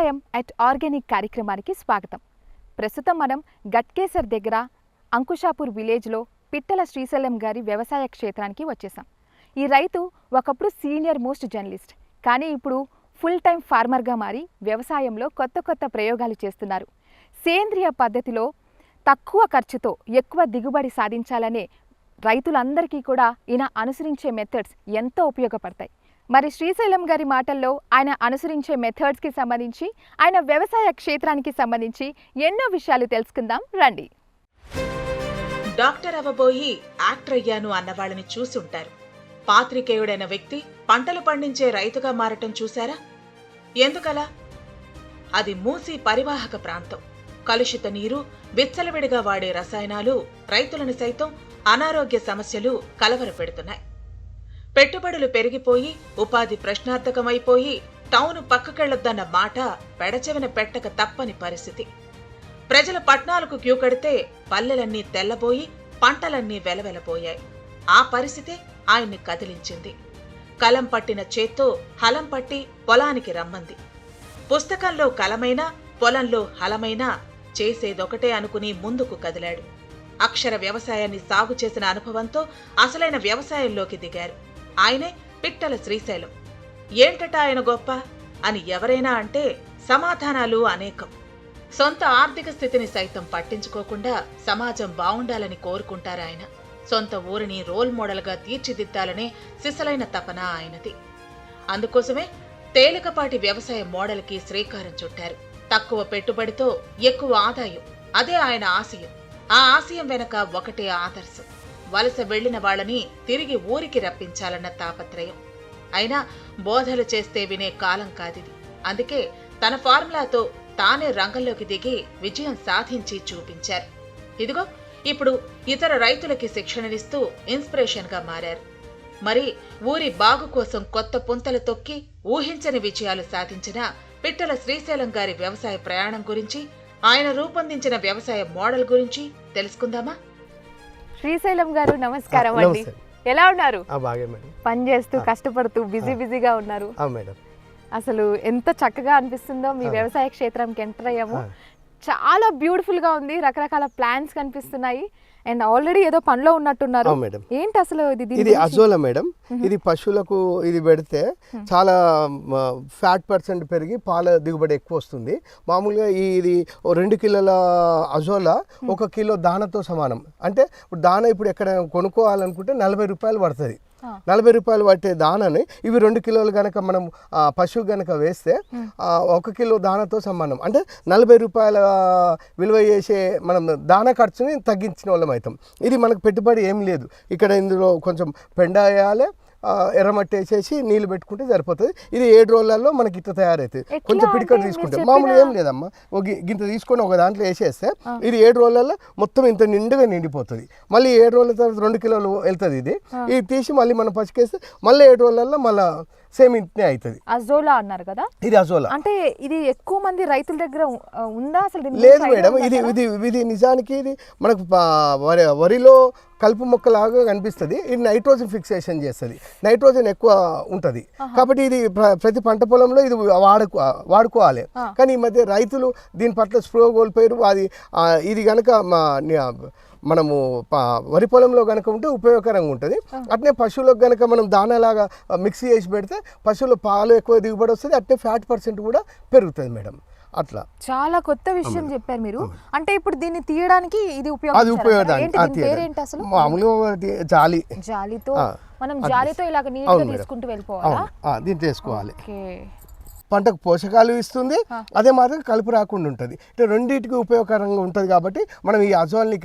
వ్యవసాయం at organic కార్యక్రమానికి స్వాగతం. ప్రస్తుతం మనం గట్కేసర్ దగ్గర అంకుషాపూర్ విలేజ్లో పిట్టల శ్రీశైలం గారి వ్యవసాయ క్షేత్రానికి వచ్చేసాం. ఈ రైతు ఒకప్పుడు సీనియర్ మోస్ట్ జర్నలిస్ట్ కానీ ఇప్పుడు ఫుల్ టైం ఫార్మర్గా మారి వ్యవసాయంలో కొత్త కొత్త ప్రయోగాలు చేస్తున్నారు. సేంద్రియ పద్ధతిలో తక్కువ ఖర్చుతో ఎక్కువ దిగుబడి సాధించాలనే రైతులందరికీ కూడా ఈయన అనుసరించే మెథడ్స్ ఎంతో ఉపయోగపడతాయి. మరి శ్రీశైలం గారి మాటల్లో ఆయన అనుసరించే మెథడ్స్కి సంబంధించి ఆయన వ్యవసాయ క్షేత్రానికి సంబంధించి ఎన్నో విషయాలు తెలుసుకుందాం. రండి. డాక్టర్ అవ్వబోయి యాక్టర్ అయ్యాను అన్నవాళ్ళని చూసుంటారు పాత్రికేయుడైన వ్యక్తి పంటలు పండించే రైతుగా మారటం చూశారా? ఎందుకలా? అది మూసి పరివాహక ప్రాంతం. కలుషిత నీరు విచ్చలవిడిగా వాడే రసాయనాలు రైతులను సైతం అనారోగ్య సమస్యలు కలవరపెడుతున్నాయి. పెట్టుబడులు పెరిగిపోయి ఉపాధి ప్రశ్నార్థకమైపోయి టౌను పక్కకెళ్ళొద్దన్న మాట పెడచెవిన పెట్టక తప్పని పరిస్థితి. ప్రజల పట్నాలకు క్యూ కడితే పల్లెలన్నీ తెల్లబోయి పంటలన్నీ వెలవెలబోయాయి ఆ పరిస్థితే ఆయన్ని కదిలించింది. కలం పట్టిన చేత్తో హలం పట్టి పొలానికి రమ్మంది. పుస్తకంలో కలమైనా పొలంలో హలమైనా చేసేదొకటే అనుకుని ముందుకు కదిలాడు. అక్షర వ్యవసాయాన్ని సాగు చేసిన అనుభవంతో అసలైన వ్యవసాయంలోకి దిగారు. ఆయనే పిట్టల శ్రీశైలం. ఏంటట ఆయన గొప్ప? అని ఎవరైనా అంటే సమాధానాలు అనేకం. సొంత ఆర్థిక స్థితిని సైతం పట్టించుకోకుండా సమాజం బావుండాలని కోరుకుంటారు ఆయన. సొంత ఊరిని రోల్ మోడల్గా తీర్చిదిద్దాలనే సిసలైన తపన ఆయనది. అందుకోసమే తేలికపాటి వ్యవసాయ మోడల్కి శ్రీకారం చుట్టారు. తక్కువ పెట్టుబడితో ఎక్కువ ఆదాయం. అదే ఆయన ఆశయం. ఆ ఆశయం వెనక ఒకటే ఆదర్శం. వలస వెళ్ళిన వాళ్ళని తిరిగి ఊరికి రప్పించాలన్న తాపత్రయం. అయినా బోధలు చేస్తే వినే కాలం కాదిది. అందుకే తన ఫార్ములాతో తానే రంగంలోకి దిగి విజయం సాధించి చూపించారు. ఇదిగో ఇప్పుడు ఇతర రైతులకి శిక్షణనిస్తూ ఇన్స్పిరేషన్గా మారారు. మరి ఊరి బాగు కోసం కొత్త పుంతలు తొక్కి ఊహించని విజయాలు సాధించిన పిట్టల శ్రీశైలం గారి వ్యవసాయ ప్రయాణం గురించి ఆయన రూపొందించిన వ్యవసాయ మోడల్ గురించి తెలుసుకుందామా? శ్రీశైలం గారు నమస్కారం అండి. ఎలా ఉన్నారు? ఆ, బాగే మేడం. పని చేస్తూ కష్టపడుతూ బిజీ బిజీగా ఉన్నారు. మేడం. అసలు ఎంత చక్కగా అనిపిస్తుందో మీ. వ్యవసాయ క్షేత్రంకి ఎంటర్ అయ్యాము. చాలా బ్యూటిఫుల్గా ఉంది రకరకాల ప్లాన్స్ కనిపిస్తున్నాయి. అండ్ ఆల్రెడీ ఏదో పనిలో ఉన్నట్టున్నారు. మేడం. ఏంటి అసలు ఇది ఇది? Azolla madam. ఇది పశువులకు ఇది పెడితే చాలా ఫ్యాట్ పర్సెంట్ పెరిగి పాల దిగుబడి ఎక్కువ వస్తుంది. మామూలుగా ఈ ఇది రెండు కిలోల అజోలా ఒక కిలో దానతో సమానం. అంటే ఇప్పుడు దాన ఇప్పుడు ఎక్కడ కొనుక్కోవాలనుకుంటే నలభై రూపాయలు పడుతుంది. నలభై రూపాయలు పట్టే దానని ఇవి రెండు కిలోలు కనుక మనం పశువు కనుక వేస్తే ఒక కిలో దానతో సమానం అంటే నలభై రూపాయల విలువ చేసే మనం దాన ఖర్చుని తగ్గించిన వాళ్ళం అవుతాం. ఇది మనకు పెట్టుబడి ఏం లేదు. ఇక్కడ ఇందులో కొంచెం పెండ వేయాలి ఆ, ఎర్రమట్టి వేసేసి నీళ్ళు పెట్టుకుంటే సరిపోతుంది. ఇది ఏడు రోజులలో మనకి ఇట్లా తయారవుతుంది కొంచెం పిడికట్ తీసుకుంటే. మామూలు ఏం లేదమ్మా. ఒక గింత తీసుకొని ఒక దాంట్లో వేసేస్తే ఇది ఏడు రోజులలో మొత్తం ఇంత నిండుగా నిండిపోతుంది. మళ్ళీ ఏడు రోజుల తర్వాత రెండు కిలోలు వెళ్తుంది ఇది. ఇది తీసి మళ్ళీ మనం పసికేస్తే మళ్ళీ ఏడు రోజులలో మళ్ళీ సేమ్ ఇంటనే అవుతుంది అజోలా అన్నారు కదా? ఇది అజోలా. అంటే ఇది ఎక్కువ మంది రైతుల దగ్గర ఉందా అసలు లేదు మేడం ఇది? ఇది ఇది నిజానికి ఇది మనకు వరి వరిలో కలుపు మొక్కలాగా కనిపిస్తుంది. ఇది నైట్రోజన్ ఫిక్సేషన్ చేస్తుంది. నైట్రోజన్ ఎక్కువ ఉంటుంది. కాబట్టి ఇది ప్ర- ప్రతి పంట పొలంలో ఇది వాడుకో వాడుకోవాలి. కానీ ఈ మధ్య రైతులు దీని పట్ల స్ప్రో కోల్పోయారు. అది ఇది కనుక మనము వరి పొలంలో కనుక ఉంటే ఉపయోగకరంగా ఉంటుంది. అట్నే పశువులకు కనుక మనం దానాలాగా మిక్స్ చేసి పెడితే పశువుల పాలు ఎక్కువ దిగుబడి వస్తుంది అట్నే ఫ్యాట్ పర్సెంట్ కూడా పెరుగుతుంది మేడం. అట్లా. చాలా కొత్త విషయం చెప్పారు మీరు. అంటే ఇప్పుడు దీన్ని తీయడానికి ఇది అది. పేరేంటి అసలు? మామూలుగా జాలి. జాలితో మనం. జాలితో ఇలాగ నీట్గా. తీసుకుంటూ వెళ్ళిపోవాలా? దీన్ని చేసుకోవాలి. ఓకే పంటకు పోషకాలు ఇస్తుంది. అదే మాత్రం కలుపు రాకుండా ఉంటుంది. ఇట్లా రెండింటికి ఉపయోగకరంగా ఉంటుంది కాబట్టి మనం ఈ అజోల్ని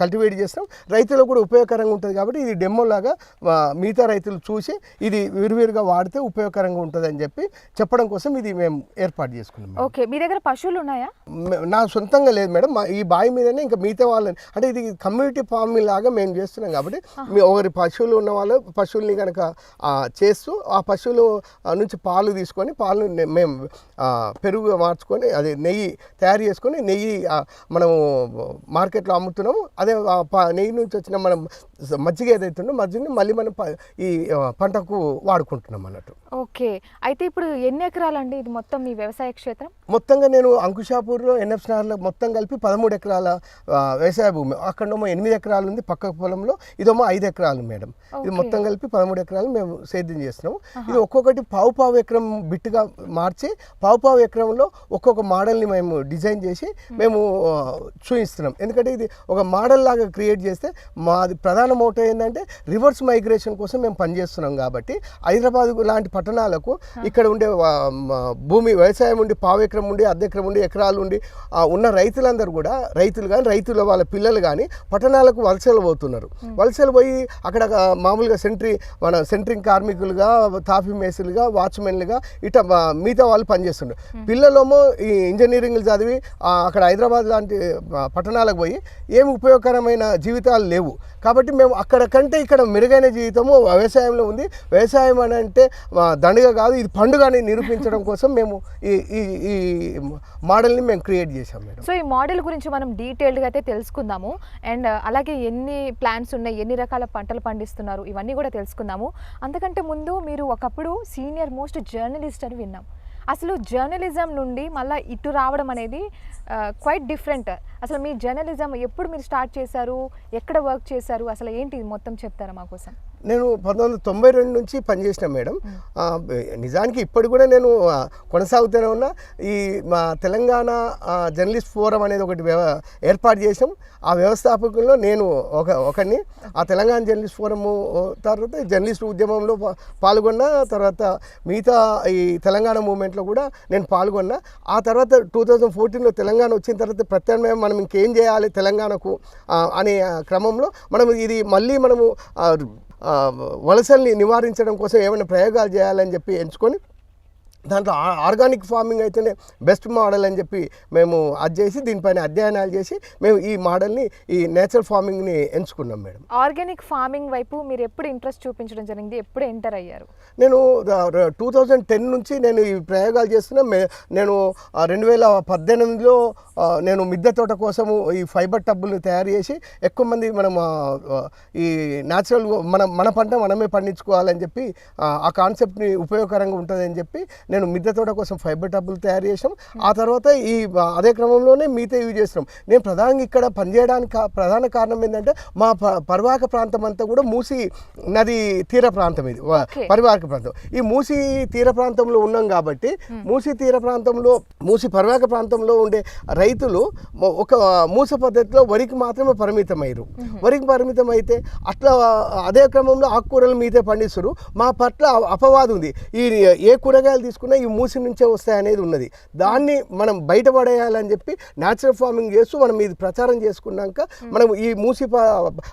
కల్టివేట్ చేస్తాం. రైతులకు కూడా ఉపయోగకరంగా ఉంటుంది కాబట్టి ఇది డెమో లాగా ఆ, మిగతా రైతులు చూసి ఇది విరివిరిగా వాడితే ఉపయోగకరంగా ఉంటుంది అని చెప్పి చెప్పడం కోసం ఇది మేము ఏర్పాటు చేసుకున్నాం. ఓకే. మీ దగ్గర పశువులు ఉన్నాయా? నా సొంతంగా లేదు మేడం. ఈ బావి మీదనే ఇంకా మిగతా వాళ్ళని అంటే ఇది కమ్యూనిటీ ఫార్మింగ్ లాగా మేము చేస్తున్నాం కాబట్టి ఒకరి పశువులు ఉన్న వాళ్ళు పశువుల్ని కనుక చేస్తూ ఆ పశువులు నుంచి పాలు తీసుకొని పాలు మేము పెరుగు మార్చుకొని అది నెయ్యి తయారు చేసుకొని నెయ్యి మనము మార్కెట్లో అమ్ముతున్నాము. అదే నెయ్యి నుంచి వచ్చిన మనం మజ్జిగ ఏదైతే ఉందో మజ్జిగని మళ్ళీ మనం ఈ పంటకు వాడుకుంటున్నాం అన్నట్టు. ఓకే. అయితే ఇప్పుడు ఎన్ని ఎకరాలండి ఇది మొత్తం మీ వ్యవసాయ క్షేత్రం? మొత్తంగా నేను అంకుషాపూర్లో ఎన్ఎఫ్ స్టార్లో మొత్తం కలిపి పదమూడు ఎకరాల వ్యవసాయ భూమి. అక్కడేమో ఎనిమిది ఎకరాలు ఉంది పక్క పొలంలో. ఇదేమో ఐదు ఎకరాలు మేడం. ఇది. మొత్తం కలిపి పదమూడు ఎకరాలు మేము సేద్యం చేస్తున్నాం ఇది ఒక్కొక్కటి పావు పావు ఎకరం బిట్టుగా మార్చి పావు పావు ఎకరంలో ఒక్కొక్క మోడల్ని మేము డిజైన్ చేసి మేము ఆ, చూపిస్తున్నాం ఎందుకంటే ఇది ఒక మోడల్ లాగా క్రియేట్ చేస్తే మాది ప్రధాన మోటో ఏంటంటే రివర్స్ మైగ్రేషన్ కోసం మేము పనిచేస్తున్నాం కాబట్టి హైదరాబాద్ లాంటి పట్టణాలకు ఇక్కడ ఉండే భూమి వ్యవసాయం ఉండి పావు ఎకరం ఉండి అర్ధ ఎకరం ఉండి ఎకరాలు ఉండి ఉన్న రైతులందరూ కూడా రైతులు కానీ రైతుల వాళ్ళ పిల్లలు కానీ పట్టణాలకు వలసలు పోతున్నారు. వలసలు పోయి అక్కడ మామూలుగా సెంట్రీ మన సెంట్రింగ్ కార్మికులుగా తాఫీ మేసులుగా వాచ్మెన్లుగా ఇట మిగతా వాళ్ళు పనిచేస్తుంటారు పిల్లలేమో ఈ ఇంజనీరింగ్లు చదివి అక్కడ హైదరాబాద్ లాంటి పట్టణాలకు పోయి ఏమి ఉపయోగకరమైన జీవితాలు లేవు. కాబట్టి మేము అక్కడ కంటే ఇక్కడ మెరుగైన జీవితము వ్యవసాయంలో ఉంది. వ్యవసాయం అని అంటే దండగ కాదు ఇది పండుగ అని నిరూపించడం కోసం మేము ఈ ఈ ఈ మోడల్ని మేము క్రియేట్ చేశాం మేడం. సో ఈ మోడల్ గురించి మనం డీటెయిల్డ్గా అయితే తెలుసుకుందాము. అండ్ అలాగే ఎన్ని ప్లాన్స్ ఉన్నాయి ఎన్ని రకాల పంటలు పండిస్తున్నారు ఇవన్నీ కూడా తెలుసుకుందాము. అంతకంటే ముందు మీరు ఒకప్పుడు సీనియర్ మోస్ట్ జర్నలిస్ట్ అని విన్నాం. అసలు జర్నలిజం నుండి మళ్ళీ ఇటు రావడం అనేది క్వైట్ డిఫరెంట్ అసలు మీ జర్నలిజం ఎప్పుడు మీరు స్టార్ట్ చేశారు? ఎక్కడ వర్క్ చేశారు? అసలు ఏంటి మొత్తం చెప్తారా మా కోసం? నేను పంతొమ్మిది వందల తొంభై రెండు నుంచి పనిచేసిన మేడం. నిజానికి ఇప్పటి కూడా నేను కొనసాగుతూనే ఉన్నా. ఈ మా తెలంగాణ జర్నలిస్ట్ ఫోరం అనేది ఒకటి వ్యవ ఏర్పాటు చేసాం ఆ వ్యవస్థాపకుల్లో నేను ఒక ఒకరిని ఆ తెలంగాణ జర్నలిస్ట్ ఫోరము తర్వాత జర్నలిస్ట్ ఉద్యమంలో పాల్గొన్న తర్వాత మిగతా ఈ తెలంగాణ మూమెంట్లో కూడా నేను పాల్గొన్నా. ఆ తర్వాత టూ థౌజండ్ ఫోర్టీన్లో తెలంగాణ వచ్చిన తర్వాత ప్రత్యామ్నాయం మనం ఇంకేం చేయాలి తెలంగాణకు అనే క్రమంలో మనం ఇది మళ్ళీ మనము వలసల్ని నివారించడం కోసం ఏమైనా ప్రయోగాలు చేయాలని చెప్పి ఎంచుకొని దాంట్లో ఆర్గానిక్ ఫార్మింగ్ అయితేనే బెస్ట్ మోడల్ అని చెప్పి మేము అది చేసి దీనిపైన అధ్యయనాలు చేసి మేము ఈ మోడల్ని ఈ నేచురల్ ఫార్మింగ్ని ఎంచుకున్నాం మేడం. ఆర్గానిక్ ఫార్మింగ్ వైపు మీరు ఎప్పుడు ఇంట్రెస్ట్ చూపించడం జరిగింది? ఎప్పుడు ఎంటర్ అయ్యారు? నేను టూ థౌజండ్ టెన్ నుంచి నేను ఈ ప్రయోగాలు చేస్తున్నా. నేను రెండు వేల పద్దెనిమిదిలో నేను మిద్దె తోట కోసము ఈ ఫైబర్ టబ్బుల్ని తయారు చేసి ఎక్కువ మంది మనం ఈ న్యాచురల్ మన మన పంట మనమే పండించుకోవాలని చెప్పి ఆ కాన్సెప్ట్ని ఉపయోగకరంగా ఉంటుందని చెప్పి నేను మిద్దె తోట కోసం ఫైబర్ టబ్బులు తయారు చేసాం ఆ తర్వాత ఈ అదే క్రమంలోనే మిగతా యూజ్ చేస్తున్నాం నేను ప్రధానంగా ఇక్కడ పనిచేయడానికి ప్రధాన కారణం ఏంటంటే మా పరివాహక ప్రాంతం అంతా కూడా మూసి నది తీర ప్రాంతం ఇది. పరివాహక ప్రాంతం. ఈ మూసి తీర ప్రాంతంలో ఉన్నాం కాబట్టి మూసి తీర ప్రాంతంలో మూసి పరివాహక ప్రాంతంలో ఉండే రైతులు ఒక మూస పద్ధతిలో వరికి మాత్రమే పరిమితమయ్యారు. వరికి పరిమితం అయితే అట్లా అదే క్రమంలో ఆకుకూరలు మీదే పండిస్తారు మా పట్ల అపవాదం ఉంది. ఈ ఏ కూరగాయలు తీసుకున్నా ఈ మూసి నుంచే వస్తాయి అనేది ఉన్నది. దాన్ని మనం బయటపడేయాలని చెప్పి న్యాచురల్ ఫార్మింగ్ చేస్తూ మనం ఇది ప్రచారం చేసుకున్నాక మనం ఈ మూసి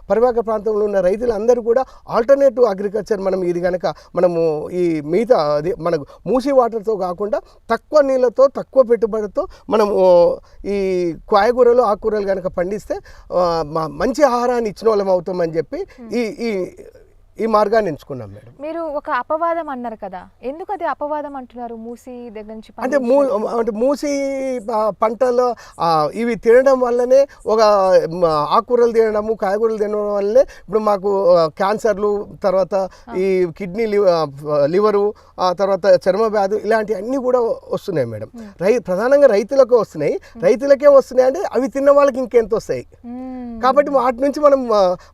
పరివాహక ప్రాంతంలో ఉన్న రైతులందరూ కూడా ఆల్టర్నేటివ్ అగ్రికల్చర్ మనం ఇది కనుక మనము ఈ మిగతా అది మనకు మూసి వాటర్తో కాకుండా తక్కువ నీళ్ళతో తక్కువ పెట్టుబడితో మనము ఈ కాయగూరలు ఆకుకూరలు కనుక పండిస్తే మంచి ఆహారాన్ని ఇచ్చిన వాళ్ళం అవుతామని చెప్పి ఈ ఈ ఈ మార్గాన్ని ఎంచుకున్నాం మేడం. మీరు ఒక అపవాదం అన్నారు కదా ఎందుకు అది అపవాదం అంటున్నారు? మూసి దగ్గర నుంచి అంటే మూ అంటే మూసి పంటలో ఇవి తినడం వల్లనే ఒక ఆకుకూరలు తినడము కాయగూరలు తినడం వల్లనే ఇప్పుడు మాకు క్యాన్సర్లు తర్వాత ఈ కిడ్నీ లివరు ఆ తర్వాత చర్మ వ్యాధులు ఇలాంటివి అన్నీ కూడా వస్తున్నాయి మేడం. రై ప్రధానంగా రైతులకు వస్తున్నాయి. రైతులకే వస్తున్నాయి అంటే అవి తిన్న వాళ్ళకి ఇంకెంత వస్తాయి. కాబట్టి వాటి నుంచి మనం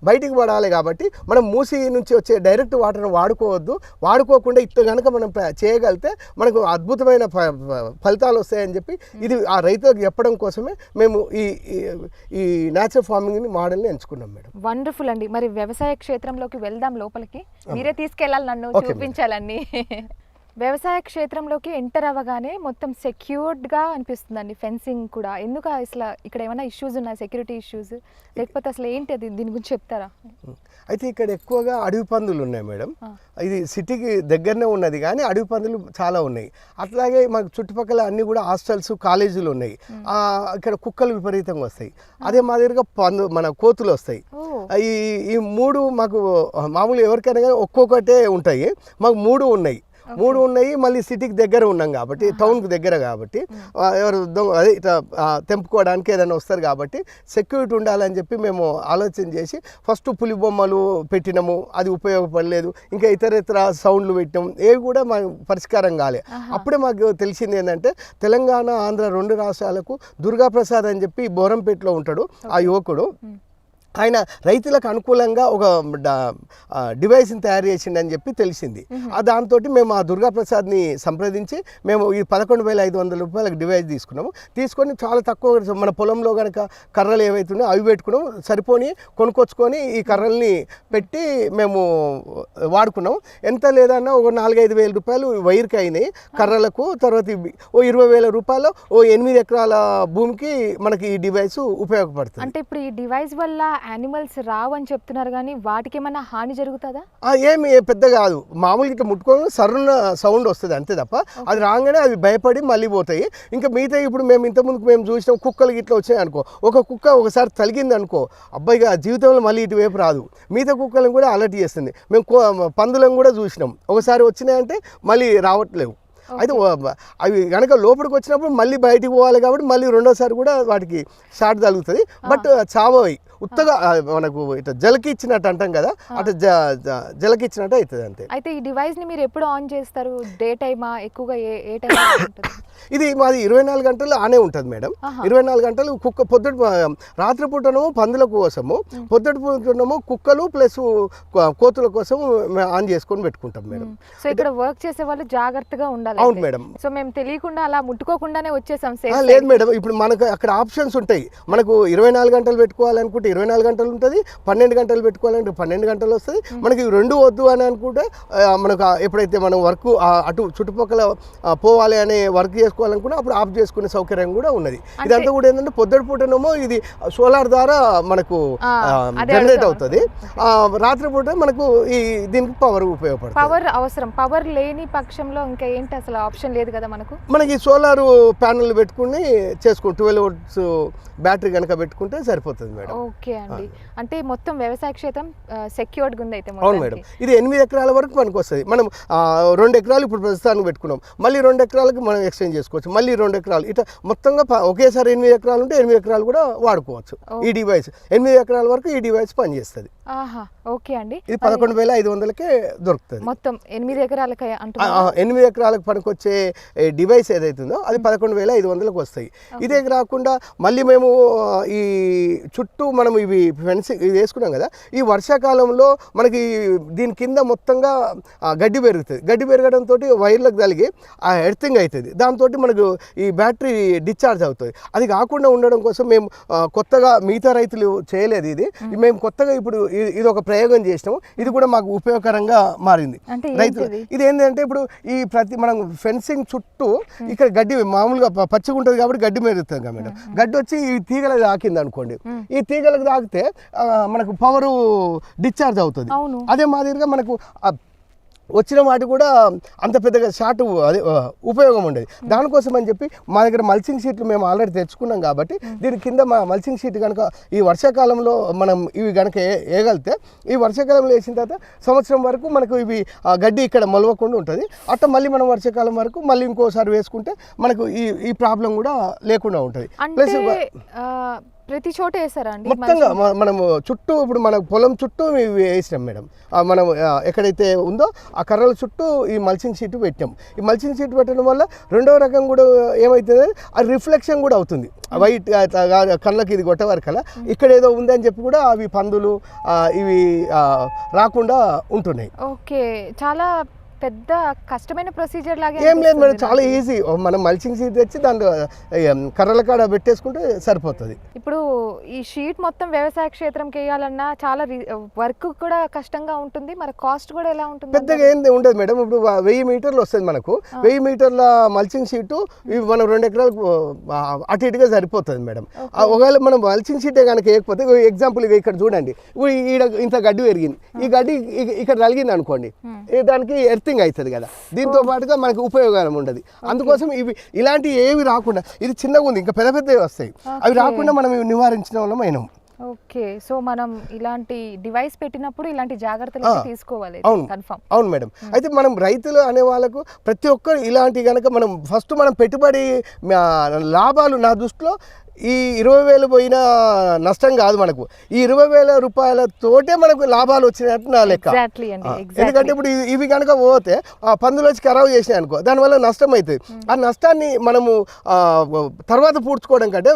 బయటికి పడాలి కాబట్టి మనం మూసి నుంచి వచ్చే డైరెక్ట్ వాటర్ని వాడుకోవద్దు. వాడుకోకుండా ఇట్లా కనుక మనం చేయగలిగితే మనకు అద్భుతమైన ఫలితాలు వస్తాయని చెప్పి ఇది ఆ రైతులకు చెప్పడం కోసమే మేము ఈ ఈ- న్యాచురల్ ఫార్మింగ్ని మోడల్ని ఎంచుకున్నాం మేడం. వండర్ఫుల్ అండి. మరి వ్యవసాయ క్షేత్రంలోకి వెళ్దాం లోపలికి. మీరే తీసుకెళ్ళాలి నన్ను. చూపించాలని వ్యవసాయ క్షేత్రంలోకి ఎంటర్ అవ్వగానే మొత్తం సెక్యూర్డ్గా అనిపిస్తుందండి. ఫెన్సింగ్ కూడా. ఎందుకు అసలు ఇక్కడ ఏమైనా ఇష్యూస్ ఉన్నాయి? సెక్యూరిటీ ఇష్యూస్ లేకపోతే అసలు ఏంటి అది? దీని గురించి చెప్తారా? అయితే ఇక్కడ ఎక్కువగా అడవి పందులు ఉన్నాయి మేడం. ఇది సిటీకి దగ్గరనే ఉన్నది కానీ అడవి పందులు చాలా ఉన్నాయి. అట్లాగే మాకు చుట్టుపక్కల అన్ని కూడా హాస్టల్స్ కాలేజీలు ఉన్నాయి. ఇక్కడ కుక్కలు విపరీతంగా వస్తాయి. అదే మాదిరిగా పందు మన కోతులు వస్తాయి. ఈ ఈ మూడు మాకు మామూలు ఎవరికైనా కానీ ఒక్కొక్కటే ఉంటాయి. మాకు మూడు ఉన్నాయి. మూడు ఉన్నాయి మళ్ళీ సిటీకి దగ్గర ఉన్నాం కాబట్టి టౌన్కి దగ్గర కాబట్టి. ఎవరు అదే ఇట్లా తెంపుకోవడానికి ఏదైనా వస్తారు కాబట్టి సెక్యూరిటీ ఉండాలని చెప్పి మేము ఆలోచన చేసి ఫస్ట్ పులి బొమ్మలు పెట్టినాము అది ఉపయోగపడలేదు. ఇంకా ఇతర ఇతర సౌండ్లు పెట్టినాం ఏవి కూడా మాకు పరిష్కారం కాలే. అప్పుడే మాకు తెలిసింది ఏంటంటే తెలంగాణ ఆంధ్ర రెండు రాష్ట్రాలకు దుర్గా ప్రసాద్ అని చెప్పి బోరంపేటలో ఉంటాడు ఆ యువకుడు. ఆయన రైతులకు అనుకూలంగా ఒక డివైస్ని తయారు చేసిండని చెప్పి తెలిసింది. ఆ దాంతో మేము ఆ దుర్గాప్రసాద్ని సంప్రదించి మేము ఈ పదకొండు వేల ఐదు వందల రూపాయలకు డివైస్ తీసుకున్నాము. తీసుకొని చాలా తక్కువ మన పొలంలో కనుక కర్రలు ఏవైతున్నాయో అవి పెట్టుకున్నాం సరిపోని కొనుక్కొచ్చుకొని ఈ కర్రల్ని పెట్టి మేము వాడుకున్నాం ఎంత లేదన్నా ఒక నాలుగైదు వేల రూపాయలు వైర్కి అయినాయి. కర్రలకు తర్వాత ఓ ఇరవై వేల రూపాయలు ఓ ఎనిమిది ఎకరాల భూమికి మనకి ఈ డివైస్ ఉపయోగపడుతుంది. అంటే ఇప్పుడు ఈ డివైస్ వల్ల యానిమల్స్ రావని చెప్తున్నారు కానీ వాటికి ఏమైనా హాని జరుగుతుందా? ఏమి పెద్ద కాదు. మామూలుగా ఇట్లా ముట్టుకోగానే సర్రున సౌండ్ వస్తుంది అంతే తప్ప అది రాగానే అవి భయపడి మళ్ళీ పోతాయి. ఇంకా మిగతా ఇప్పుడు మేము ఇంతకుముందుకు మేము చూసినాం కుక్కలు ఇట్లా వచ్చాయి అనుకో. ఒక కుక్క ఒకసారి తలిగింది అనుకో అబ్బాయిగా జీవితంలో మళ్ళీ ఇటువైపు రాదు. మిగతా కుక్కలను కూడా అలర్ట్ చేస్తుంది. మేము పందులను కూడా చూసినాం. ఒకసారి వచ్చినాయంటే మళ్ళీ రావట్లేవు. అయితే అవి కనుక లోపలికి వచ్చినప్పుడు మళ్ళీ బయటికి పోవాలి కాబట్టి మళ్ళీ రెండోసారి కూడా వాటికి షాట్ తగులుతుంది. బట్ చావవి ఉత్తగా మనకు ఇట్లా జలకి ఇచ్చినట్టు అంటాం కదా జ- జలకి ఇచ్చినట్టు అవుతుంది అంతే. అయితే ఈ డివైస్ని మీరు ఎప్పుడు ఆన్ చేస్తారు? డే టైమా ఎక్కువగా ఏ ఏ టైం ఇది మాది ఇరవై నాలుగు గంటలు ఆనే ఉంటుంది మేడం. ఇరవై నాలుగు గంటలు కుక్క పొద్దుట రాత్రి పూటనేమో పందుల కోసము పొద్దుట పూటనేమో కుక్కలు ప్లస్ కోతుల కోసం ఆన్ చేసుకొని పెట్టుకుంటాం మేడం. సో ఇక్కడ వర్క్ చేసే వాళ్ళు జాగ్రత్తగా ఉండాలి అవును. మేడం. సో మేము తెలియకుండా అలా ముట్టుకోకుండానే వచ్చేసాం లేదు మేడం. ఇప్పుడు మనకు అక్కడ ఆప్షన్స్ ఉంటాయి. మనకు ఇరవై నాలుగు గంటలు పెట్టుకోవాలనుకుంటే ఇరవై నాలుగు గంటలు ఉంటుంది పన్నెండు గంటలు పెట్టుకోవాలంటే పన్నెండు గంటలు వస్తుంది. మనకి రెండు వద్దు అని అనుకుంటే మనకు ఎప్పుడైతే మనం వర్క్ అటు చుట్టుపక్కల పోవాలి అనే వర్క్ చేసుకోవాలనుకుంటే అప్పుడు ఆఫ్ చేసుకునే సౌకర్యం కూడా ఉన్నది. ఇదంతా కూడా ఏంటంటే పొద్దుటి పూటనేమో ఇది సోలార్ ద్వారా మనకు జనరేట్. అవుతుంది. ఆ, రాత్రి పూట మనకు ఈ దీనికి పవర్ ఉపయోగపడుతుంది. పవర్ అవసరం. పవర్ లేని పక్షంలో ఇంకా ఏంటి అసలు ఆప్షన్ లేదు కదా మనకు? మనకి సోలార్ ప్యానల్ పెట్టుకుని చేసుకో ట్వెల్వ్ వోల్ట్స్ బ్యాటరీ కనుక పెట్టుకుంటే సరిపోతుంది మేడం. ఓకే అండి. అంటే మొత్తం వ్యవసాయ క్షేత్రం సెక్యూర్డ్ ఉంది అయితే అవును మేడం. ఇది ఎనిమిది ఎకరాల వరకు మనకు వస్తుంది మనం రెండు ఎకరాలు ఇప్పుడు ప్రస్తుతానికి పెట్టుకున్నాం. మళ్ళీ రెండు ఎకరాలకు మనం ఎక్స్చేంజ్ చేసుకోవచ్చు. మళ్ళీ రెండు ఎకరాలు. ఇట్లా మొత్తంగా ఒకేసారి ఎనిమిది ఎకరాలు ఉంటే ఎనిమిది ఎకరాలు కూడా వాడుకోవచ్చు. ఈ డివైస్ ఎనిమిది ఎకరాల వరకు ఈ డివైస్ పనిచేస్తుంది. ఆహా ఓకే అండి. ఇది పదకొండు వేల ఐదు వందలకే దొరుకుతుంది. మొత్తం ఎనిమిది ఎకరాలకి ఎనిమిది ఎకరాలకు పనికొచ్చే డివైస్ ఏదైతుందో అది పదకొండు వేల ఐదు వందలకు వస్తాయి ఇదే కాకుండా మళ్ళీ మేము ఈ చుట్టూ మనం ఇవి ఫెన్సింగ్ ఇది వేసుకున్నాం కదా ఈ వర్షాకాలంలో మనకి దీని కింద మొత్తంగా గడ్డి పెరుగుతుంది. గడ్డి పెరగడంతో వైర్లకు కలిగి ఆ ఎర్తింగ్ అవుతుంది దాంతో మనకు ఈ బ్యాటరీ డిశ్చార్జ్ అవుతుంది. అది కాకుండా ఉండడం కోసం మేము కొత్తగా మిగతా రైతులు చేయలేదు ఇది. మేము. కొత్తగా ఇప్పుడు ఇది ఒక ప్రయోగం చేసినాము. ఇది కూడా మాకు ఉపయోగకరంగా మారింది. రైతులు? ఇది ఏంటంటే ఇప్పుడు ఈ ప్రతి మనం ఫెన్సింగ్ చుట్టూ ఇక్కడ గడ్డి మామూలుగా పచ్చిగా ఉంటుంది కాబట్టి గడ్డి మెరుగుతుంది కదా మేడం. గడ్డి వచ్చి ఈ తీగలకు తాకింది అనుకోండి ఈ తీగలకు తాకితే మనకు పవరు డిశ్చార్జ్ అవుతుంది. అదే మాదిరిగా మనకు వచ్చిన వాటి కూడా అంత పెద్దగా షార్ట్ అదే ఉపయోగం ఉండేది. దానికోసం అని చెప్పి మా దగ్గర మల్చింగ్ షీట్లు మేము ఆల్రెడీ తెచ్చుకున్నాం కాబట్టి దీని కింద మా మల్చింగ్ షీట్ కనుక ఈ వర్షాకాలంలో మనం ఇవి కనుక వేయగలితే ఈ వర్షాకాలంలో వేసిన తర్వాత సంవత్సరం వరకు మనకు ఇవి గడ్డి ఇక్కడ మొలవకుండా ఉంటుంది. అట్లా మళ్ళీ మనం వర్షాకాలం వరకు మళ్ళీ ఇంకోసారి వేసుకుంటే మనకు ఈ ఈ ప్రాబ్లం కూడా లేకుండా ఉంటుంది. ఆ, ప్రతి చోట వేసారా అండి మొత్తంగా మ- మనము చుట్టూ ఇప్పుడు మన పొలం చుట్టూ ఇవి వేసినాం మేడం. మనం ఎక్కడైతే ఉందో ఆ కర్రల చుట్టూ ఈ మల్చింగ్ షీట్ పెట్టాం. ఈ మల్చింగ్ షీట్ పెట్టడం వల్ల రెండవ రకం కూడా ఏమవుతుంది ఆ రిఫ్లెక్షన్ కూడా అవుతుంది. వైట్ కళ్ళకి ఇది కొట్టవరకల్లా ఇక్కడ ఏదో ఉందని చెప్పి కూడా అవి పందులు ఇవి రాకుండా ఉంటున్నాయి. ఓకే. చాలా పెద్ద కష్టమైన ప్రొసీజర్ లాగే ఏం లేదు మేడం చాలా. ఈజీ మనం మల్చింగ్ షీట్ తెచ్చి దాంట్లో కర్రల కాడ పెట్టేసుకుంటే సరిపోతుంది. ఇప్పుడు ఈ షీట్ మొత్తం వ్యవసాయ క్షేత్రంకి వేయాలన్నా చాలా వర్క్ కూడా కష్టంగా ఉంటుంది. మరి కాస్ట్ కూడా ఎలా ఉంటుంది పెద్దగా ఏంది ఉండదు మేడం. ఇప్పుడు వెయ్యి మీటర్లు వస్తుంది మనకు. వెయ్యి మీటర్ల మల్చింగ్ షీటు ఇవి మనం రెండు ఎకరాలకు ఆ, అటు ఇటుగా సరిపోతుంది మేడం. ఆ, ఒకవేళ మనం మల్చింగ్ షీటే కనుక వేయకపోతే ఎగ్జాంపుల్ ఇక ఇక్కడ చూడండి. ఈడ ఇంత గడ్డి పెరిగింది. ఈ గడ్డి ఇక- ఇక్కడ తగిలింది అనుకోండి దానికి ఎర్తింగ్ అవుతుంది కదా. దీంతో పాటుగా మనకి ఉపయోగం ఉండదు. అందుకోసం ఇవి ఇలాంటి ఏవి రాకుండా ఇది చిన్నగా ఉంది ఇంకా పెద్ద పెద్దవి వస్తాయి. అవి రాకుండా మనం నివారించడం వల్ల మనం ఓకే. సో మనం ఇలాంటి డివైస్ పెట్టినప్పుడు ఇలాంటి జాగ్రత్తలు తీసుకోవాలి. అవును. కన్ఫర్మ్ అవును మేడం. అయితే మనం రైతులు అనే వాళ్ళకు ప్రతి ఒక్కరు ఇలాంటి కనుక మనం ఫస్ట్ మనం పెట్టుబడి లాభాలు నా దృష్టిలో ఈ ఇరవై వేలు పోయిన నష్టం కాదు మనకు. ఈ ఇరవై వేల రూపాయలతోటే మనకు లాభాలు వచ్చినట్టు నా లెక్క. ఎందుకంటే ఇప్పుడు ఇవి- కనుక పోతే ఆ పందులు వచ్చి ఖరాబ్ చేసినాయి అనుకో దానివల్ల నష్టం అవుతుంది ఆ నష్టాన్ని మనము తర్వాత పూడ్చుకోవడం కంటే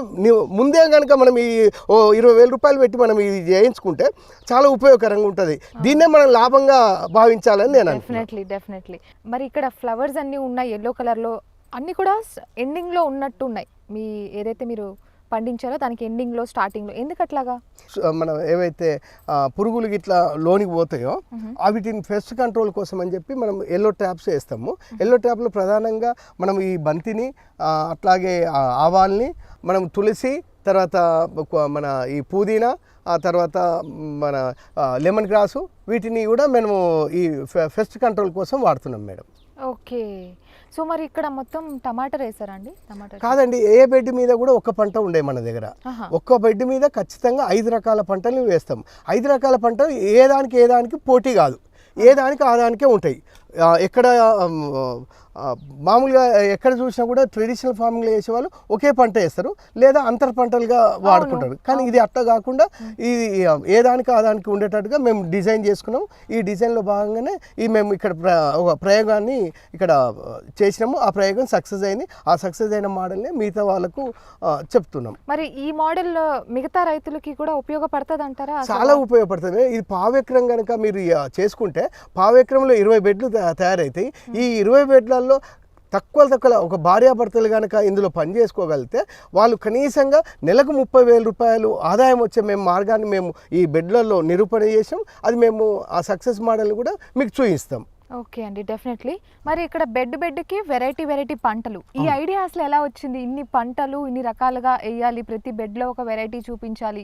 ముందే కనుక మనం ఈ ఓ ఇరవై వేల రూపాయలు పెట్టి మనం ఇది చేయించుకుంటే చాలా ఉపయోగకరంగా ఉంటుంది. దీన్నే మనం లాభంగా భావించాలని నేను డెఫినెట్లీ డెఫినెట్లీ మరి ఇక్కడ ఫ్లవర్స్ అన్నీ ఉన్నాయి ఎల్లో కలర్లో అన్నీ కూడా ఎండింగ్లో ఉన్నట్టు ఉన్నాయి. మీ ఏదైతే మీరు పండించారో దానికి ఎండింగ్లో స్టార్టింగ్లో. ఎందుకు అట్లాగా? మనం ఏవైతే పురుగులు గిట్లా లోనికి పోతాయో వీటిని పెస్ట్ కంట్రోల్ కోసం అని చెప్పి మనం ఎల్లో ట్యాప్స్ వేస్తాము. ఎల్లో ట్యాప్లో ప్రధానంగా మనం ఈ బంతిని అట్లాగే ఆవాల్ని మనం తులసి తర్వాత మన ఈ పుదీనా ఆ తర్వాత మన లెమన్ గ్రాసు వీటిని కూడా మనము ఈ పెస్ట్ కంట్రోల్ కోసం వాడుతున్నాం మేడం. ఓకే. సో మరి ఇక్కడ మొత్తం టమాటర్ వేసారా అండి టమాటా కాదండి ఏ బెడ్ మీద కూడా ఒక పంట ఉండే మన దగ్గర. ఒక్క బెడ్ మీద ఖచ్చితంగా ఐదు రకాల పంటలు వేస్తాం. ఐదు రకాల పంటలు ఏ దానికి ఏ దానికి పోటీ కాదు. ఏ దానికి ఆ దానికే ఉంటాయి. ఎక్కడ మామూలుగా ఎక్కడ చూసినా కూడా ట్రెడిషనల్ ఫార్మింగ్లో వేసేవాళ్ళు ఒకే పంట వేస్తారు లేదా అంతర్ పంటలుగా వాడుకుంటారు. కానీ ఇది అట్లా కాకుండా ఇది ఆ, ఏ దానికి ఆ దానికి ఉండేటట్టుగా మేము డిజైన్ చేసుకున్నాం ఈ డిజైన్లో భాగంగానే ఈ మేము ఇక్కడ ఒక ప్రయోగాన్ని ఇక్కడ చేసినాము. ఆ ప్రయోగం సక్సెస్ అయింది. ఆ సక్సెస్ అయిన మోడల్ని మిగతా వాళ్ళకు చెప్తున్నాం. మరి ఈ మోడల్ మిగతా రైతులకి కూడా ఉపయోగపడుతుంది అంటారా? చాలా ఉపయోగపడుతుంది. ఇది పావెకరం కనుక మీరు చేసుకుంటే పావెకరంలో ఇరవై బెడ్లు తయారవుతాయి ఈ ఇరవై బెడ్లలో తక్కువ తక్కువ ఒక భార్యాభర్తలు కనుక ఇందులో పని చేసుకోగలిగితే వాళ్ళు కనీసంగా నెలకు ముప్పై వేల రూపాయలు ఆదాయం వచ్చే మేము మార్గాన్ని మేము ఈ బెడ్లలో నిరూపణ చేసాం అది మేము ఆ సక్సెస్ మోడల్ని కూడా మీకు చూపిస్తాం. ఓకే అండి డెఫినెట్లీ. మరి ఇక్కడ బెడ్ బెడ్కి వెరైటీ వెరైటీ పంటలు. ఈ ఐడియా అసలు ఎలా వచ్చింది? ఇన్ని పంటలు ఇన్ని రకాలుగా వేయాలి ప్రతి బెడ్లో ఒక వెరైటీ చూపించాలి?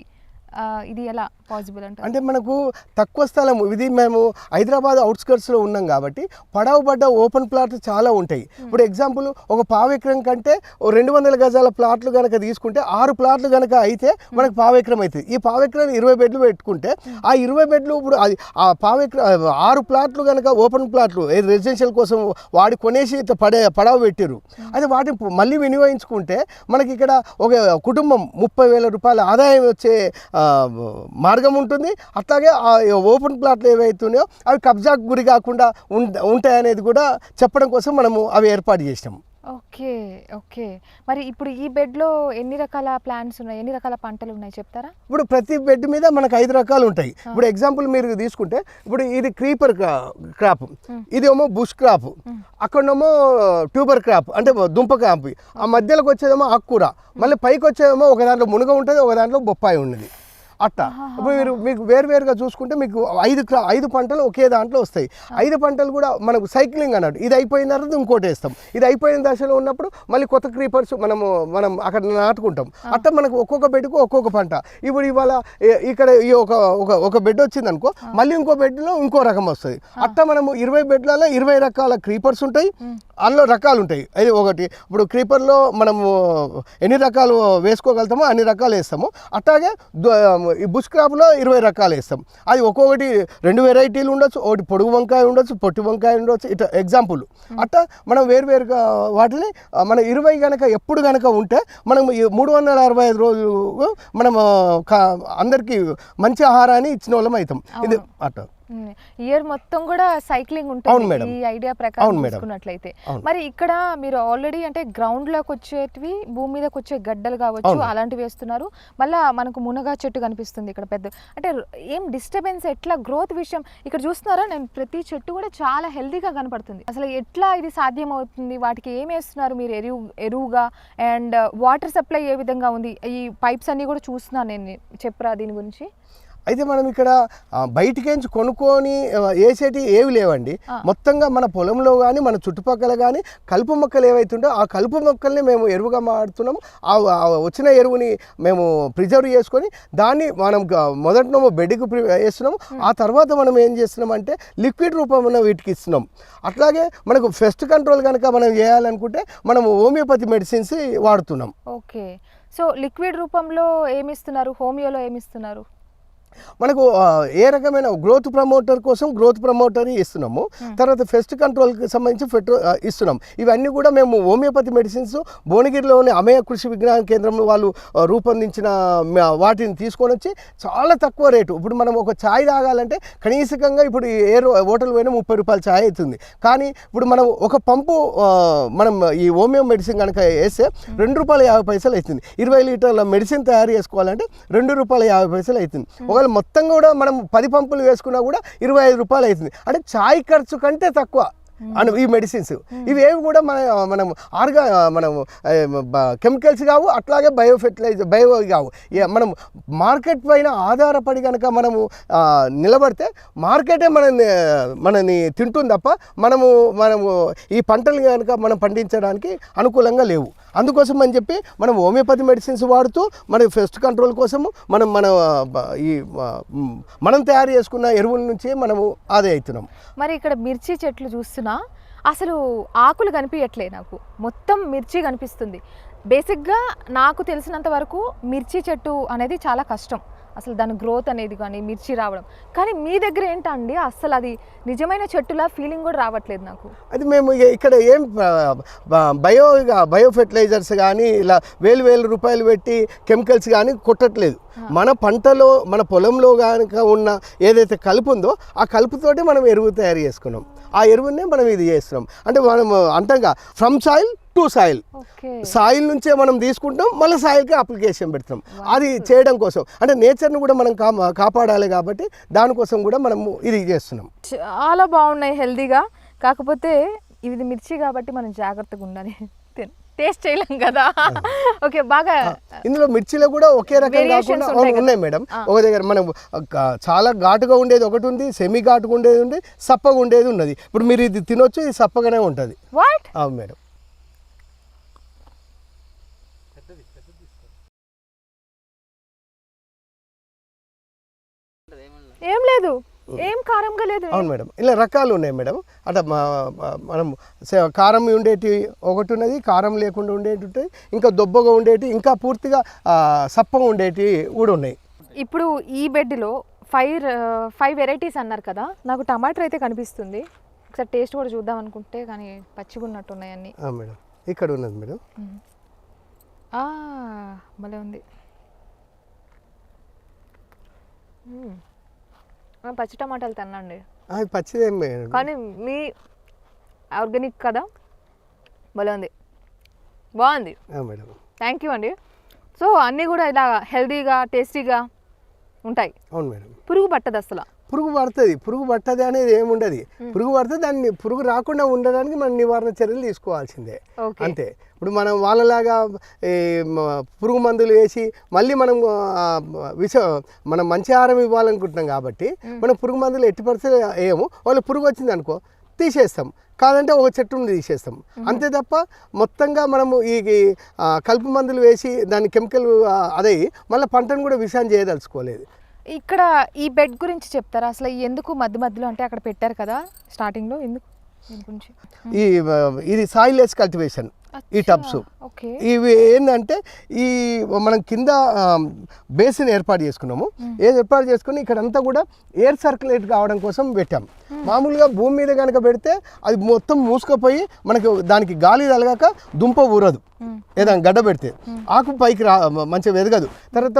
ఇది ఎలా పాసిబుల్ అంటారు? అంటే మనకు తక్కువ స్థలం ఇది మేము హైదరాబాద్ అవుట్స్కర్ట్స్లో ఉన్నాం కాబట్టి పడవ పడ్డ ఓపెన్ ప్లాట్లు చాలా ఉంటాయి. ఇప్పుడు ఎగ్జాంపుల్ ఒక పావు ఎకరం కంటే రెండు వందల గజాల ప్లాట్లు కనుక తీసుకుంటే ఆరు ప్లాట్లు కనుక అయితే మనకు పావు ఎకరం అవుతుంది. ఈ పావు ఎకరం ఇరవై బెడ్లు పెట్టుకుంటే ఆ ఇరవై బెడ్లు ఇప్పుడు అది ఆ పావు ఎకరం ఆరు ప్లాట్లు కనుక ఓపెన్ ప్లాట్లు రెసిడెన్షియల్ కోసం వాడి కొనేసి పడే పడవ పెట్టారు అది వాటిని మళ్ళీ వినియోగించుకుంటే మనకి ఇక్కడ ఒక కుటుంబం ముప్పై వేల రూపాయల ఆదాయం వచ్చే మార్గం ఉంటుంది. అట్లాగే ఆ ఓపెన్ ప్లాట్లు ఏవైతున్నాయో అవి కబ్జాకు గురి కాకుండా ఉంట ఉంటాయనేది కూడా చెప్పడం కోసం మనము అవి ఏర్పాటు చేసినాం. Okay okay. మరి ఇప్పుడు ఈ బెడ్లో ఎన్ని రకాల ప్లాంట్స్ ఉన్నాయి? ఎన్ని రకాల పంటలు ఉన్నాయి? చెప్తారా? ఇప్పుడు ప్రతి బెడ్ మీద మనకు ఐదు రకాలు ఉంటాయి. ఇప్పుడు ఎగ్జాంపుల్ మీరు తీసుకుంటే ఇప్పుడు ఇది క్రీపర్ క్రాప్. ఇది ఏమో బుష్ క్రాప్. అక్కడేమో ట్యూబర్ క్రాప్ అంటే దుంప క్రాప్. ఆ మధ్యలోకి వచ్చేదేమో ఆకుకూర. మళ్ళీ పైకి వచ్చేదేమో ఒక దాంట్లో మునగ ఉంటుంది ఒక దాంట్లో బొప్పాయి ఉన్నది. అట్టా. ఇప్పుడు మీరు మీకు వేరువేరుగా చూసుకుంటే మీకు ఐదు ఐదు పంటలు ఒకే దాంట్లో వస్తాయి. ఐదు పంటలు కూడా మనకు సైక్లింగ్ అన్నట్టు. ఇది అయిపోయిన తర్వాత ఇంకోటి వేస్తాం. ఇది అయిపోయిన దశలో ఉన్నప్పుడు మళ్ళీ కొత్త క్రీపర్స్ మనము మనం అక్కడ నాటుకుంటాం. అట్లా మనకు ఒక్కొక్క బెడ్కు ఒక్కొక్క పంట. ఇప్పుడు ఇవాళ ఇక్కడ ఈ ఒక ఒక ఒక బెడ్ వచ్చింది అనుకో మళ్ళీ ఇంకో బెడ్లో ఇంకో రకం వస్తుంది. అట్లా మనము ఇరవై బెడ్లలో ఇరవై రకాల క్రీపర్స్ ఉంటాయి. అందులో రకాలు ఉంటాయి. అది ఒకటి. ఇప్పుడు క్రీపర్లో మనము ఎన్ని రకాలు వేసుకోగలుగుతామో అన్ని రకాలు వేస్తాము. అట్లాగే ద- ఈ బుష్ క్రాప్లో ఇరవై రకాలు వేస్తాం. అది ఒక్కొక్కటి రెండు వెరైటీలు ఉండొచ్చు ఒకటి పొడుగు వంకాయ ఉండొచ్చు పొట్టి వంకాయ ఉండొచ్చు. ఇట్లా ఎగ్జాంపుల్. అట్లా మనం వేరువేరుగా వాటిని మనం ఇరవై కనుక ఎప్పుడు కనుక ఉంటే మనం మూడు వందల అరవై ఐదు రోజులు మనం అందరికీ మంచి ఆహారాన్ని ఇచ్చిన వాళ్ళం అవుతాం. ఇది అట్లా. ఇయర్ మొత్తం కూడా సైక్లింగ్ ఉంటుంది. ఈ ఐడియా ప్రకారం. చూసుకున్నట్లయితే. మరి ఇక్కడ మీరు ఆల్రెడీ అంటే గ్రౌండ్లోకి వచ్చేటివి భూమి మీదకి వచ్చే గడ్డలు కావచ్చు. అలాంటివి వేస్తున్నారు. మళ్ళా మనకు మునగా చెట్టు కనిపిస్తుంది ఇక్కడ పెద్ద. అంటే ఏం డిస్టర్బెన్స్ ఎట్లా గ్రోత్ విషయం ఇక్కడ చూస్తున్నారా? నేను ప్రతి చెట్టు కూడా చాలా హెల్తీగా కనపడుతుంది. అసలు ఎట్లా ఇది సాధ్యం అవుతుంది వాటికి ఏం వేస్తున్నారు మీరు? ఎరువు ఎరువుగా అండ్ వాటర్ సప్లై ఏ విధంగా ఉంది? ఈ పైప్స్ అన్ని కూడా చూస్తున్నాను నేను చెప్పరా దీని గురించి? అయితే మనం ఇక్కడ బయటికేంచి కొనుక్కొని వేసేటి ఏవి లేవండి. మొత్తంగా మన పొలంలో కానీ మన చుట్టుపక్కల కానీ కలుపు మొక్కలు ఏవైతుందో ఆ కలుపు మొక్కల్ని మేము ఎరువుగా మాడుతున్నాము ఆ వచ్చిన ఎరువుని మేము ప్రిజర్వ్ చేసుకొని దాన్ని మనం మొదటనేమో బెడ్కి ప్రి- వేస్తున్నాము. ఆ తర్వాత మనం ఏం చేస్తున్నాం అంటే లిక్విడ్ రూపంలో వీటికి ఇస్తున్నాం అట్లాగే మనకు ఫెస్ట్ కంట్రోల్ కనుక మనం చేయాలనుకుంటే మనము హోమియోపతి మెడిసిన్స్ వాడుతున్నాం ఓకే. సో లిక్విడ్ రూపంలో ఏమిస్తున్నారు? హోమియోలో ఏమిస్తున్నారు? మనకు ఏ రకమైన గ్రోత్ ప్రమోటర్ కోసం గ్రోత్ ప్రమోటర్ ఇస్తున్నాము. తర్వాత ఫెస్ట్ కంట్రోల్కి సంబంధించి ఫెట్రో ఇస్తున్నాం. ఇవన్నీ కూడా మేము హోమియోపతి మెడిసిన్స్ భువనగిరిలోని అమయ కృషి విజ్ఞాన కేంద్రంలో వాళ్ళు రూపొందించిన వాటిని తీసుకొని వచ్చి చాలా తక్కువ రేటు. ఇప్పుడు మనం ఒక ఛాయ్ తాగాలంటే కనీసంగా ఇప్పుడు ఏ రో- హోటల్ పోయినా ముప్పై రూపాయల ఛాయ్ అవుతుంది. కానీ ఇప్పుడు మనం ఒక పంపు మనం ఈ హోమియో మెడిసిన్ కనుక వేస్తే రెండు రూపాయల యాభై పైసలు అవుతుంది. ఇరవై లీటర్ల మెడిసిన్ తయారు చేసుకోవాలంటే రెండు రూపాయల యాభై పైసలు అవుతుంది. ఒకవేళ మొత్తం కూడా మనం పది పంపులు వేసుకున్నా కూడా ఇరవై ఐదు రూపాయలు అవుతుంది. అంటే ఛాయ్ ఖర్చు కంటే తక్కువ. అను ఈ మెడిసిన్స్ ఇవి ఏవి కూడా మన మనం ఆర్గా మనం కెమికల్స్ కావు అట్లాగే బయో ఫెర్టిలైజర్ బయో కావు. మనం మార్కెట్ పైన ఆధారపడి కనుక మనము నిలబడితే మార్కెటే మనని మనని తింటుంది తప్ప మనము మనము ఈ పంటలు కనుక మనం పండించడానికి అనుకూలంగా లేవు. అందుకోసం అని చెప్పి మనం హోమియోపతి మెడిసిన్స్ వాడుతూ మన ఫెస్ట్ కంట్రోల్ కోసము మనం మన ఈ మనం తయారు చేసుకున్న ఎరువుల నుంచి మనము ఆదా అవుతున్నాం. మరి ఇక్కడ మిర్చి చెట్లు చూస్తున్నా అసలు ఆకులు కనిపించట్లే నాకు. మొత్తం మిర్చి కనిపిస్తుంది. బేసిక్గా నాకు తెలిసినంత వరకు మిర్చి చెట్టు అనేది చాలా కష్టం. అసలు దాని గ్రోత్ అనేది కానీ మిర్చి రావడం. కానీ మీ దగ్గర ఏంటండి? అసలు అది నిజమైన చెట్టులా ఫీలింగ్ కూడా రావట్లేదు నాకు. అది మేము ఇక ఇక్కడ ఏం బయో బయో ఫెర్టిలైజర్స్ కానీ ఇలా వేలు వేలు రూపాయలు పెట్టి కెమికల్స్ కానీ కొట్టట్లేదు. మన పంటలో మన పొలంలో కనుక ఉన్న ఏదైతే కలుపు ఉందో ఆ కలుపుతోటి మనం ఎరువు తయారు చేసుకున్నాం. ఆ ఎరువునే మనం ఇది చేస్తున్నాం. అంటే మనం అంటంగా from soil to soil. Soil నుంచే మనం తీసుకుంటాం మళ్ళీ సాయిల్కి అప్లికేషన్ పెడతాం. అది చేయడం కోసం. అంటే నేచర్ని కూడా మనం కా కాపాడాలి కాబట్టి దానికోసం కూడా మనము ఇది చేస్తున్నాం. చాలా బాగున్నాయి హెల్దీగా. కాకపోతే ఇది మిర్చి కాబట్టి మనం జాగ్రత్తగా ఉండాలి. టేస్ట్ చేయలేం కదా. ఓకే బాగా ఇందులో మిర్చిలో కూడా ఒకే రకం కాకుండా. ఉన్నాయి మేడం. ఒక దగ్గర మనం చాలా ఘాటుగా ఉండేది ఒకటి ఉంది సెమీ ఘాటుగా ఉండేది ఉంది సప్పగా ఉండేది ఉన్నది. ఇప్పుడు మీరు ఇది తినొచ్చు ఇది సప్పగానే ఉంటుంది. వాట్ అవును మేడం. ఏం లేదు. ఏం కారంగా లేదు. అవును మేడం. ఇలా రకాలు ఉన్నాయి మేడం. అట్లా మనం కారం ఉండేటి ఒకటి ఉన్నది కారం లేకుండా ఉండేటి ఉంటాయి ఇంకా దొబ్బగా ఉండేటి ఇంకా పూర్తిగా సప్పగా ఉండేటి కూడా ఉన్నాయి. ఇప్పుడు ఈ బెడ్లో ఫైవ్ ఫైవ్ వెరైటీస్ అన్నారు కదా. నాకు టమాటర్ అయితే కనిపిస్తుంది. ఒకసారి టేస్ట్ కూడా చూద్దాం అనుకుంటే కానీ పచ్చిగా ఉన్నట్టు ఉన్నాయి అన్ని. ఆ, మేడం. ఇక్కడ ఉన్నది మేడం. భలే ఉంది. పచ్చి టమాటాలు తినండి అది పచ్చిదేం కానీ మీ ఆర్గానిక్ కదా? భలే ఉంది. బాగుంది. మేడం. థ్యాంక్ యూ అండి. సో అన్నీ కూడా ఇలా హెల్తీగా టేస్టీగా ఉంటాయి. అవును మేడం. పురుగు పట్టదు అసలు. పురుగు పడుతుంది. పురుగు పట్టది అనేది ఏముండదు. పురుగు పడితే దాన్ని పురుగు రాకుండా ఉండడానికి మనం నివారణ చర్యలు తీసుకోవాల్సిందే. అంతే. ఇప్పుడు మనం వాళ్ళలాగా పురుగు మందులు వేసి మళ్ళీ మనం విష మనం మంచి ఆహారం ఇవ్వాలనుకుంటున్నాం కాబట్టి మనం పురుగు మందులు ఎట్టి పరిస్థితి వేయము వాళ్ళు పురుగు వచ్చింది అనుకో తీసేస్తాం. కాదంటే ఒక చెట్టుని తీసేస్తాం. అంతే తప్ప మొత్తంగా మనము ఈ కలుపు మందులు వేసి దాని కెమికల్ అదే మళ్ళీ పంటను కూడా విషయం చేయదలుచుకోలేదు. ఇక్కడ ఈ బెడ్ గురించి చెప్తారా? అసలు ఎందుకు మధ్య మధ్యలో అంటే అక్కడ పెట్టారు కదా స్టార్టింగ్లో ఎందుకు? ఈ ఇది సాయిలెస్ కల్టివేషన్ ఈ టబ్స్ ఓకే. ఇవి ఏంటంటే ఈ మనం కింద బేసిన్ ఏర్పాటు చేసుకున్నాము. ఏది ఏర్పాటు చేసుకుని ఇక్కడ అంతా కూడా ఎయిర్ సర్క్యులేట్ కావడం కోసం పెట్టాం. మామూలుగా భూమి మీద కనుక పెడితే అది మొత్తం మూసుకుపోయి మనకు దానికి గాలి తలగాక దుంప ఊరదు. ఏదైనా గడ్డ పెడితే. ఆకు పైకి రా మంచిగా ఎదగదు తర్వాత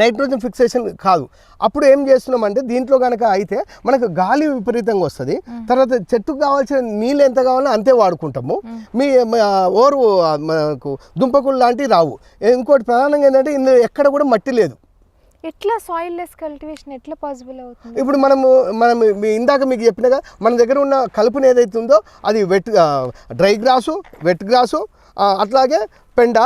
నైట్రోజన్ ఫిక్సేషన్ కాదు. అప్పుడు ఏం చేస్తున్నామంటే దీంట్లో కనుక అయితే మనకు గాలి విపరీతంగా వస్తుంది. తర్వాత చెట్టుకు కావాల్సిన నీళ్ళు ఎంత కావాలో అంతే వాడుకుంటాము. మీ ఓరు మనకు దుంపకులు లాంటివి రావు. ఇంకోటి ప్రధానంగా ఏంటంటే ఇందులో ఎక్కడ కూడా మట్టి లేదు. ఎట్లా సాయిల్ లెస్ కల్టివేషన్ ఎట్లా పాసిబుల్ అవుతుంది? ఇప్పుడు మనము మనం ఇందాక మీకు చెప్పినగా మన దగ్గర ఉన్న కలుపుని ఏదైతే ఉందో అది wet dry grass wet grass అట్లాగే పెండ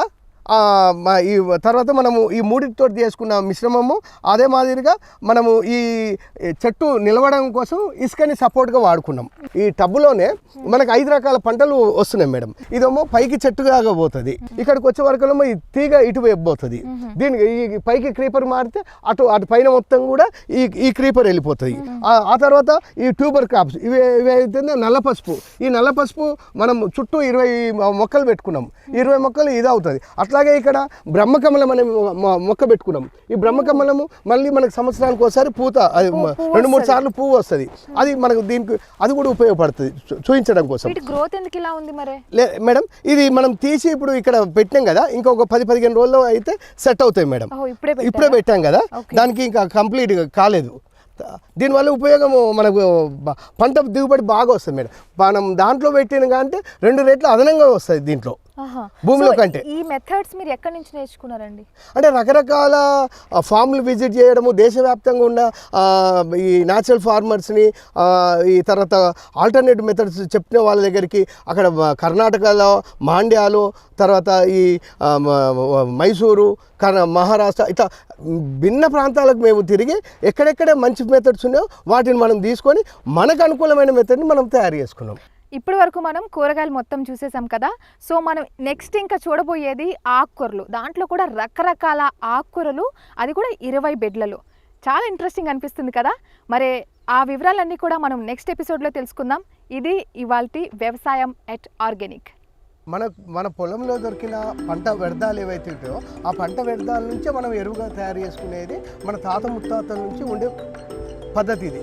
ఈ తర్వాత మనము ఈ మూడింటితో చేసుకున్న మిశ్రమము అదే మాదిరిగా మనము ఈ చెట్టు నిలవడం కోసం ఇసుకని సపోర్ట్గా వాడుకున్నాం. ఈ టబ్బులోనే మనకు ఐదు రకాల పంటలు వస్తున్నాయి మేడం. ఇదేమో పైకి చెట్టుగా పోతుంది. ఇక్కడికి వచ్చే వరకులేమో ఈ తీగ ఇటువైపు పోతుంది. దీనికి ఈ పైకి క్రీపర్ మారితే అటు అటు పైన మొత్తం కూడా ఈ ఈ క్రీపర్ వెళ్ళిపోతుంది. ఆ- ఆ తర్వాత ఈ ట్యూబర్ క్రాప్స్ ఇవి ఇవి అయితే నల్ల పసుపు. ఈ నల్ల పసుపు మనం చుట్టూ ఇరవై మొక్కలు పెట్టుకున్నాం. ఇరవై మొక్కలు ఇది అవుతుంది అట్లా అట్లాగే ఇక్కడ బ్రహ్మకమలం అనే మొక్క పెట్టుకున్నాం ఈ బ్రహ్మకమలము మళ్ళీ మనకు సంవత్సరానికి ఒకసారి పూత అది రెండు మూడు. సార్లు పువ్వు వస్తుంది. అది మనకు దీనికి అది కూడా ఉపయోగపడుతుంది. చూపించడం కోసం. గ్రోత్ ఎందుకు ఇలా ఉంది మరి? లే మేడం ఇది మనం తీసి ఇప్పుడు ఇక్కడ పెట్టినాం కదా ఇంకొక పది పదిహేను రోజుల్లో అయితే సెట్ అవుతాయి మేడం. ఇప్పుడే? పెట్టాం కదా. దానికి ఇంకా కంప్లీట్ కాలేదు. దీనివల్ల ఉపయోగము మనకు పంట దిగుబడి బాగా వస్తుంది మేడం. మనం దాంట్లో పెట్టిన అంటే రెండు రేట్లు అదనంగా వస్తుంది దీంట్లో. భూమిలో కంటే. ఈ మెథడ్స్ మీరు ఎక్కడి నుంచి నేర్చుకున్నారండి? అంటే రకరకాల ఫామ్లు విజిట్ చేయడము దేశవ్యాప్తంగా ఉన్న ఈ న్యాచురల్ ఫార్మర్స్ని ఈ తర్వాత ఆల్టర్నేటివ్ మెథడ్స్ చెప్పిన వాళ్ళ దగ్గరికి అక్కడ కర్ణాటకలో మాండ్యాలో తర్వాత ఈ మైసూరు మహారాష్ట్ర ఇట్లా భిన్న ప్రాంతాలకు మేము తిరిగి ఎక్కడెక్కడ మంచి మెథడ్స్ ఉన్నాయో వాటిని మనం తీసుకొని మనకు అనుకూలమైన మెథడ్ని మనం తయారు చేసుకున్నాం. ఇప్పటి వరకు మనం కూరగాయలు మొత్తం చూసేసాం కదా. సో మనం నెక్స్ట్ ఇంకా చూడబోయేది ఆకుకూరలు. దాంట్లో కూడా రకరకాల ఆకుకూరలు అది కూడా ఇరవై బెడ్లలో. చాలా ఇంట్రెస్టింగ్ అనిపిస్తుంది కదా. మరి ఆ వివరాలన్నీ కూడా మనం నెక్స్ట్ ఎపిసోడ్లో తెలుసుకుందాం. ఇది ఇవాల్టి వ్యవసాయం ఎట్ ఆర్గానిక్. మన మన పొలంలో దొరికిన పంట వ్యర్థాలు ఏవైతే ఉంటాయో ఆ పంట వ్యర్థాల నుంచే మనం ఎరువుగా తయారు చేసుకునేది మన తాత ముత్తాతల నుంచి ఉండే పద్ధతి ఇది.